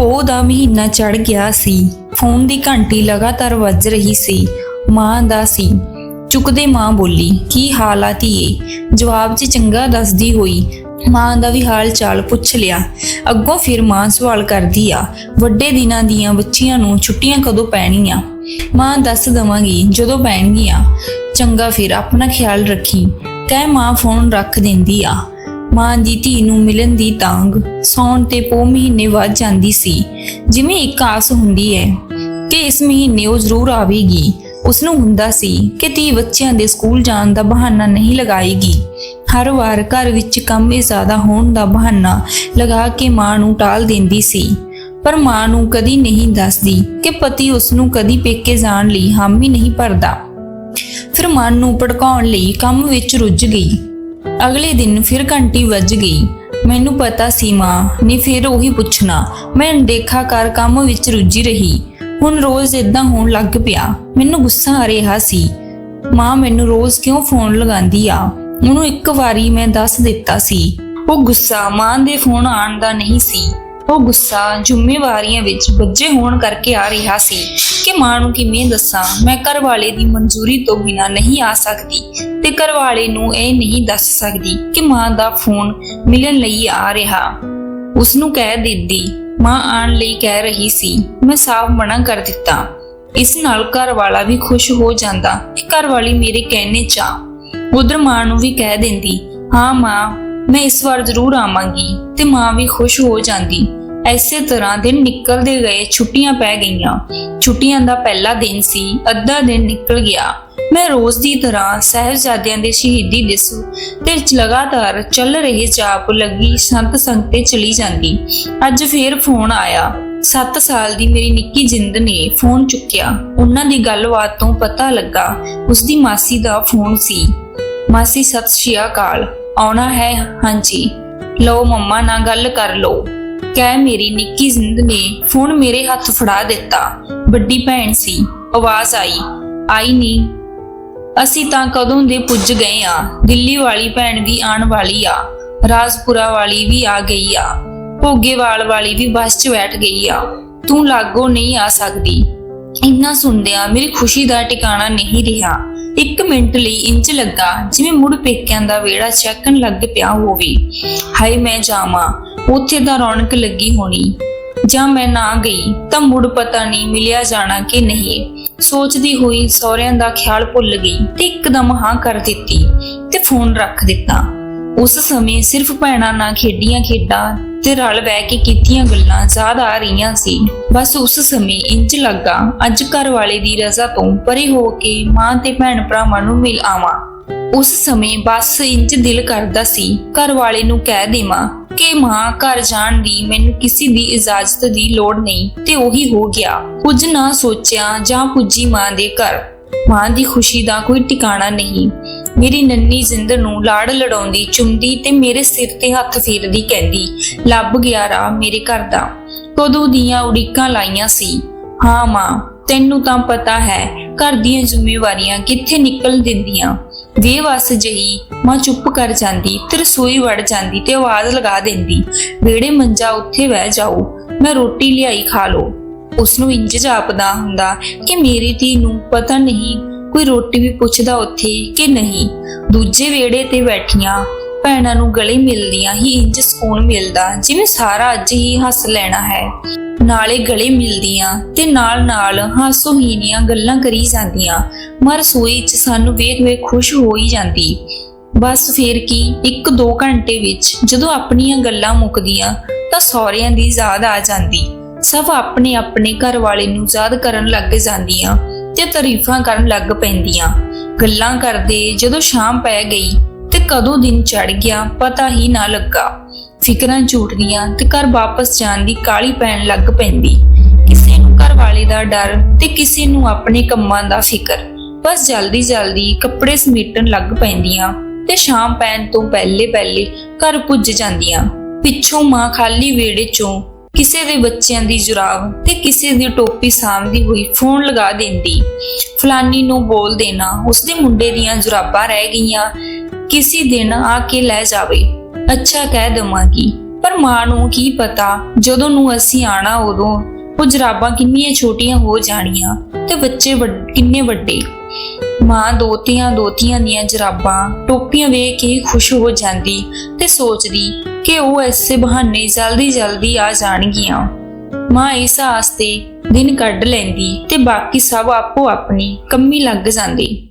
ਪੋਹ ਦਾ ਮਹੀਨਾ ਚੜ ਗਿਆ ਸੀ। ਫੋਨ ਦੀ ਘੰਟੀ ਲਗਾਤਾਰ ਵੱਜ ਰਹੀ ਸੀ। ਮਾਂ ਦਾ ਸੀ। ਚੁੱਕਦੇ ਮਾਂ ਬੋਲੀ, ਕੀ ਹਾਲ ਆ ਧੀਏ? ਜਵਾਬ 'ਚ ਚੰਗਾ ਦੱਸਦੀ ਹੋਈ ਮਾਂ ਦਾ ਵੀ ਹਾਲ ਚਾਲ ਪੁੱਛ ਲਿਆ। ਅੱਗੋਂ ਫਿਰ ਮਾਂ ਸਵਾਲ ਕਰਦੀ ਆ, ਵੱਡੇ ਦਿਨਾਂ ਦੀਆਂ ਬੱਚੀਆਂ ਨੂੰ ਛੁੱਟੀਆਂ ਕਦੋਂ ਪੈਣੀਆਂ? ਮਾਂ ਦੱਸ ਦਵਾਂਗੀ, ਜਦੋਂ ਪੈਣਗੀਆਂ। ਚੰਗਾ ਫਿਰ ਆਪਣਾ ਖਿਆਲ ਰੱਖੀ। ਕਹਿ ਮਾਂ ਫੋਨ ਰੱਖ ਦਿੰਦੀ ਆ। ਮਾਂ ਦੀ ਧੀ ਨੂੰ ਮਿਲਣ ਦੀ ਤਾਂਗ ਸੌਣ ਤੇ ਪੋ ਮਹੀਨੇ ਵੱਧ ਜਾਂਦੀ ਸੀ। ਜਿਵੇਂ ਇੱਕ ਆਸ ਹੁੰਦੀ ਹੈ ਕਿ ਇਸ ਮਹੀਨੇ ਉਹ ਜ਼ਰੂਰ ਆਵੇਗੀ। ਉਸ ਨੂੰ ਹੁੰਦਾ ਸੀ ਕਿ ਧੀ ਬੱਚਿਆਂ ਦੇ ਸਕੂਲ ਜਾਣ ਦਾ ਬਹਾਨਾ ਨਹੀਂ ਲਗਾਏਗੀ। ਹਰ ਵਾਰ ਘਰ ਵਿੱਚ ਕੰਮ ਜ਼ਿਆਦਾ ਹੋਣ ਦਾ ਬਹਾਨਾ ਲਗਾ ਕੇ ਮਾਂ ਨੂੰ ਟਾਲ ਦਿੰਦੀ ਸੀ। ਪਰ ਮਾਂ ਨੂੰ ਕਦੀ ਨਹੀਂ ਦੱਸਦੀ ਕਿ ਪਤੀ ਉਸ ਨੂੰ ਕਦੀ ਪੇਕੇ ਜਾਣ ਲਈ ਹਾਮੀ ਨਹੀਂ ਭਰਦਾ। ਫਿਰ ਮਨ ਨੂੰ ਭੜਕਾਉਣ ਲਈ ਕੰਮ ਵਿੱਚ ਰੁੱਝ ਗਈ। ਅਗਲੇ ਦਿਨ ਫਿਰ ਘੰਟੀ ਵੱਜ ਗਈ। ਮੈਨੂੰ ਪਤਾ ਸੀ, ਮਾਂ, ਨੇ ਫਿਰ ਉਹੀ ਪੁੱਛਣਾ। ਮੈਂ ਦੇਖਾ ਕਰ ਕੰਮ ਵਿੱਚ ਰੁੱਝੀ ਰਹੀ। ਹੁਣ ਰੋਜ਼ ਇਦਾਂ ਹੋਣ ਲੱਗ ਪਿਆ। ਮੈਨੂੰ ਗੁੱਸਾ ਆ ਰਿਹਾ ਸੀ। ਮਾਂ, ਮੈਨੂੰ ਰੋਜ਼ ਕਿਉਂ ਫੋਨ ਲਗਾਉਂਦੀ ਆ? ਉਹਨੂੰ ਇੱਕ ਵਾਰੀ ਮੈਂ ਦੱਸ ਦਿੱਤਾ ਸੀ। ਉਹ ਗੁੱਸਾ ਮਾਂ ਦੇ ਫੋਨ ਆਉਣ ਦਾ ਨਹੀਂ ਸੀ। ਉਹ ਗੁੱਸਾ ਜ਼ਿੰਮੇਵਾਰੀਆਂ ਵਿੱਚ ਬੱਝੇ ਹੋਣ ਕਰਕੇ ਆ ਰਿਹਾ ਸੀ ਕਿ ਮਾਂ ਨੂੰ ਕਿਵੇਂ ਦੱਸਾਂ, ਮੈਂ ਘਰ ਵਾਲੇ ਦੀ ਮਨਜ਼ੂਰੀ ਤੋਂ ਬਿਨਾਂ ਨਹੀਂ ਆ ਸਕਦੀ ਤੇ ਘਰ ਵਾਲੇ ਨੂੰ ਇਹ ਨਹੀਂ ਦੱਸ ਸਕਦੀ ਕਿ ਮਾਂ ਦਾ ਫੋਨ ਮਿਲਣ ਲਈ ਆ ਰਿਹਾ। ਉਸ ਨੂੰ ਕਹਿ ਦਿੰਦੀ, ਮਾਂ ਆਣ ਲਈ ਕਹਿ ਰਹੀ ਸੀ, ਮੈਂ ਸਾਫ਼ ਮਨਾ ਕਰ ਦਿੱਤਾ। ਇਸ ਨਾਲ ਘਰ ਵਾਲਾ ਵੀ ਖੁਸ਼ ਹੋ ਜਾਂਦਾ ਕਿ ਘਰ ਵਾਲੀ ਮੇਰੇ ਕਹਿਣੇ ਚਾ ਉਧਰ ਮਾਂ ਨੂੰ ਵੀ ਕਹਿ ਦਿੰਦੀ, ਹਾਂ ਮਾਂ, ਮੈਂ ਇਸ ਵਾਰ ਜ਼ਰੂਰ ਆਵਾਂਗੀ ਤੇ ਮਾਂ ਵੀ ਖੁਸ਼ ਹੋ ਜਾਂਦੀ। ਐਸੇ ਤਰ੍ਹਾਂ ਦਿਨ ਨਿਕਲਦੇ ਗਏ, ਛੁੱਟੀਆਂ ਪੈ ਗਈਆਂ। ਛੁੱਟੀਆਂ ਦਾ ਪਹਿਲਾ ਦਿਨ ਸੀ, ਅੱਧਾ ਦਿਨ ਨਿਕਲ ਗਿਆ। ਮੈਂ ਰੋਜ਼ ਦੀ ਤਰ੍ਹਾਂ ਸਹਿਬਜ਼ਾਦਿਆਂ ਦੇ ਸ਼ਹੀਦੀ ਦਿਵਸ ਤੇ ਲਗਾਤਾਰ ਚੱਲ ਰਹੇ ਜਾਪ ਲੱਗੀ, ਸੰਤ ਸੰਗ ਤੇ ਚਲੀ ਜਾਂਦੀ। ਅੱਜ ਫੇਰ ਫੋਨ ਆਇਆ। 7 ਸਾਲ ਦੀ ਮੇਰੀ ਨਿੱਕੀ ਜਿੰਦ ਨੇ ਫੋਨ ਚੁੱਕਿਆ। ਉਹਨਾਂ ਦੀ ਗੱਲਬਾਤ ਤੋਂ ਪਤਾ ਲੱਗਾ, ਉਸਦੀ ਮਾਸੀ ਦਾ ਫੋਨ ਸੀ। ਮਾਸੀ, ਸਤਿ ਸ਼੍ਰੀ ਅਕਾਲ। ਆਉਣਾ ਹੈ? ਹਾਂਜੀ। ਲਓ ਮੰਮਾ, ਨਾਲ ਗੱਲ ਕਰ ਲਓ। ਕਹਿ ਮੇਰੀ ਨਿੱਕੀ ਜ਼ਿੰਦ ਨੇ ਫੋਨ ਮੇਰੇ ਹੱਥ ਫੜਾ ਦਿੱਤਾ। ਵੱਡੀ ਭੈਣ ਸੀ, ਆਵਾਜ਼ ਆਈ ਆਈ ਨਹੀਂ ਅਸੀਂ ਤਾਂ ਕਦੋਂ ਦੇ ਪੁੱਜ ਗਏ ਆ। ਦਿੱਲੀ ਵਾਲੀ ਭੈਣ ਵੀ ਆਉਣ ਵਾਲੀ ਆ, ਰਾਜਪੁਰਾ ਵਾਲੀ ਵੀ ਆ ਗਈ ਆ, ਭੋਗੇਵਾਲ ਵਾਲੀ ਵੀ ਬੱਸ 'ਚ ਬੈਠ ਗਈ ਆ। ਤੂੰ ਲਾਗੋ ਨਹੀਂ ਆ ਸਕਦੀ। ਇੰਨਾ ਸੁਣਦਿਆਂ ਮੇਰੀ ਖੁਸ਼ੀ ਦਾ ਟਿਕਾਣਾ ਨਹੀਂ ਰਿਹਾ। ਇੱਕ ਮਿੰਟ ਲਈ ਇੰਜ ਲੱਗਾ, ਜਿਵੇਂ ਮੁੜ ਪੇਕਿਆਂ ਦਾ ਵੇੜਾ ਚੱਕਣ ਲੱਗ ਪਿਆ ਹੋਵੇ। ਹਾਏ, ਮੈਂ ਜਾਵਾਂ। ਉੱਥੇ ਤਾਂ ਰੌਣਕ ਲੱਗੀ ਹੋਣੀ। ਜਾਂ ਮੈਂ ਨਾ ਗਈ, ਤਾਂ ਮੁੜ ਪਤਾ ਨਹੀਂ ਮਿਲਿਆ ਜਾਣਾ ਕਿ ਨਹੀਂ। ਸੋਚਦੀ ਹੋਈ ਸਹੁਰਿਆਂ ਦਾ ਖਿਆਲ ਭੁੱਲ ਗਈ ਤੇ ਇੱਕਦਮ ਹਾਂ ਕਰ ਦਿੱਤੀ ਤੇ ਫੋਨ ਰੱਖ ਦਿੱਤਾ। ਉਸ ਸਮੇਂ ਸਿਰਫ ਭੈਣਾਂ ਨਾਲ ਖੇਡੀਆਂ ਖੇਡਾਂ ਤੇ ਰਲ ਬਹਿ ਕੇ ਕੀਤੀਆਂ ਗੱਲਾਂ ਯਾਦ ਆ ਰਹੀਆਂ ਸੀ। ਬਸ ਉਸ ਸਮੇਂ ਇੰਜ ਲੱਗਾ, ਅੱਜ ਘਰ ਵਾਲੇ ਦੀ ਰਜ਼ਾ ਤੋਂ ਪਰੇ ਹੋ ਕੇ ਮਾਂ ਤੇ ਭੈਣ ਭਰਾਵਾਂ ਨੂੰ ਮਿਲ ਆਵਾਂ। ਉਸ ਸਮੇਂ ਬਸ ਇੰਜ ਦਿਲ ਕਰਦਾ ਸੀ ਘਰ ਵਾਲੇ ਨੂੰ ਕਹਿ ਦੇਵਾਂ ਕਿ ਮਾਂ, ਘਰ ਜਾਣ ਦੀ ਮੈਨੂੰ ਕਿਸੇ ਦੀ ਇਜਾਜ਼ਤ ਦੀ ਲੋੜ ਨਹੀਂ ਤੇ ਉਹੀ ਹੋ ਗਿਆ। ਕੁਝ ਨਾ ਸੋਚਿਆ ਜਾਂ ਪੁੱਜੀ ਮਾਂ ਦੇ ਘਰ। ਮਾਂ ਦੀ ਖੁਸ਼ੀ ਦਾ ਕੋਈ ਟਿਕਾਣਾ ਨਹੀਂ। ਮੇਰੀ ਨੰਨੀ ਜ਼ਿੰਦ ਨੂੰ ਲਾੜ ਲੜਾਉਂਦੀ ਚੁੰਮਦੀ ਤੇ ਮੇਰੇ ਸਿਰ ਤੇ ਹੱਥ ਫੇਰਦੀ ਕਹਿੰਦੀ, ਲੱਭ ਗਿਆ ਰਾਹ ਮੇਰੇ ਘਰ ਦਾ। ਕਦੋਂ ਦੀਆਂ ਉਡੀਕਾਂ ਲਾਈਆਂ ਸੀ। ਹਾਂ ਮਾਂ, ਤੈਨੂੰ ਤਾਂ ਪਤਾ ਹੈ, ਘਰ ਦੀਆਂ ਜ਼ਿੰਮੇਵਾਰੀਆਂ ਕਿੱਥੇ ਨਿਕਲ ਦਿੰਦੀਆਂ? ਬੇਵਸ ਜਹੀ ਮਾਂ ਚੁੱਪ ਕਰ ਜਾਂਦੀ, ਤੇ ਰਸੋਈ ਵੜ ਜਾਂਦੀ ਤੇ ਆਵਾਜ਼ ਲਗਾ ਦਿੰਦੀ ਵੇੜੇ ਮੰਜਾ ਉੱਥੇ ਬਹਿ ਜਾਓ, ਮੈਂ ਰੋਟੀ ਲਿਆਈ ਖਾ ਲਓ। ਉਸ ਨੂੰ ਇੰਜ ਜਾਪਦਾ ਹੁੰਦਾ ਕਿ ਮੇਰੀ ਧੀ ਨੂੰ ਪਤਾ ਨਹੀਂ ਕੋਈ ਰੋਟੀ ਵੀ ਪੁੱਛਦਾ ਉੱਥੇ ਕਿ ਨਹੀਂ। ਦੂਜੇ ਵੇੜੇ ਤੇ ਬੈਠੀਆਂ ਭੈਣਾਂ ਨੂੰ ਗਲੇ ਮਿਲਦੀਆਂ ਹੀ ਇੰਜ ਸਕੂਨ ਮਿਲਦਾ, ਜਿਵੇਂ ਸਾਰਾ ਅੱਜ ਹੀ ਹੱਸ ਲੈਣਾ ਹੈ। ਨਾਲੇ ਗਲੇ ਮਿਲਦੀਆਂ ਤੇ ਨਾਲ ਨਾਲ ਹਾਸੋਹੀਣੀਆਂ ਗੱਲਾਂ ਕਰੀ ਜਾਂਦੀਆਂ, ਮਰ ਰਸੋਈ 'ਚ ਸਾਨੂੰ ਵੇਖ ਵੇਖ ਖੁਸ਼ ਹੋ ਜਾਂਦੀ। ਬਸ ਫੇਰ ਕੀ 1-2 ਘੰਟੇ ਵਿੱਚ ਜਦੋਂ ਆਪਣੀਆਂ ਗੱਲਾਂ ਮੁੱਕਦੀਆਂ, ਤਾਂ ਸਹੁਰਿਆਂ ਦੀ ਯਾਦ ਆ ਜਾਂਦੀ। ਸਭ ਆਪਣੇ ਆਪਣੇ ਘਰ ਵਾਲੇ ਨੂੰ ਯਾਦ ਕਰਨ ਲੱਗ ਜਾਂਦੀਆਂ ਤੇ ਤਾਰੀਫਾਂ ਕਰਨ ਲੱਗ ਪੈਂਦੀਆਂ। ਗੱਲਾਂ ਕਰਦੇ ਜਦੋਂ ਸ਼ਾਮ ਪੈ ਗਈ ਕਦੋਂ ਦਿਨ ਚੜ ਗਿਆ, ਪਤਾ ਹੀ ਨਾ ਲੱਗਾ। ਫਿਕਰਾਂ ਝੂਟਦੀਆਂ ਤੇ ਘਰ ਵਾਪਸ ਜਾਣ ਦੀ ਕਾਲੀ ਪੈਣ ਲੱਗ ਪੈਂਦੀ। ਕਿਸੇ ਨੂੰ ਘਰ ਵਾਲੇ ਦਾ ਡਰ ਤੇ ਕਿਸੇ ਨੂੰ ਆਪਣੇ ਕੰਮਾਂ ਦਾ ਫਿਕਰ। ਬਸ ਜਲਦੀ ਜਲਦੀ ਕੱਪੜੇ ਸਮੇਟਣ ਲੱਗ ਪੈਂਦੀਆਂ ਤੇ ਸ਼ਾਮ ਪੈਣ ਤੋਂ ਪਹਿਲੇ ਪਹਿਲੇ ਘਰ ਪੁੱਜ ਜਾਂਦੀਆਂ। ਪਿੱਛੋਂ ਮਾਂ ਖਾਲੀ ਵੇੜੇ ਚੋਂ ਕਿਸੇ ਦੇ ਬੱਚਿਆਂ ਦੀ ਜੁਰਾਬ ਤੇ ਕਿਸੇ ਦੀ ਟੋਪੀ ਸਾਂਭਦੀ ਹੋਈ ਫੋਨ ਲਗਾ ਦਿੰਦੀ। ਫਲਾਨੀ ਨੂੰ ਬੋਲ ਦੇਣਾ, ਉਸਦੇ ਮੁੰਡੇ ਦੀਆਂ ਜੁਰਾਬਾਂ ਰਹਿ ਗਈਆਂ ਕਿਸੇ ਦਿਨ ਆ ਕੇ ਲੈ ਜਾਵੇ। ਅੱਛਾ ਕਹਿ ਦਵਾਂਗੀ। ਪਰ ਮਾਂ ਨੂੰ ਕੀ ਪਤਾ, ਜਦੋਂ ਨੂੰ ਅਸੀਂ ਆਣਾ ਉਦੋਂ ਉਹ ਜਰਾਬਾਂ ਕਿੰਨੀਆਂ ਛੋਟੀਆਂ ਹੋ ਜਾਣੀਆਂ ਤੇ ਬੱਚੇ ਕਿੰਨੇ ਵੱਡੇ। ਮਾਂ ਦੋਤੀਆਂ ਦੋਤੀਆਂ ਦੀਆਂ ਜਰਾਬਾਂ ਟੋਪੀਆਂ ਵੇਖ ਕੇ ਖੁਸ਼ ਹੋ ਜਾਂਦੀ ਤੇ ਸੋਚਦੀ ਕਿ ਉਹ ਐਸੇ ਬਹਾਨੇ ਜਲਦੀ ਜਲਦੀ ਆ ਜਾਣਗੀਆਂ। ਮਾਂ ਇਸ ਆਸ ਦਿਨ ਕੱਢ ਲੈਂਦੀ ਤੇ ਬਾਕੀ ਸਭ ਆਪੋ ਆਪਣੀ ਕੰਮੀ ਲੱਗ ਜਾਂਦੇ।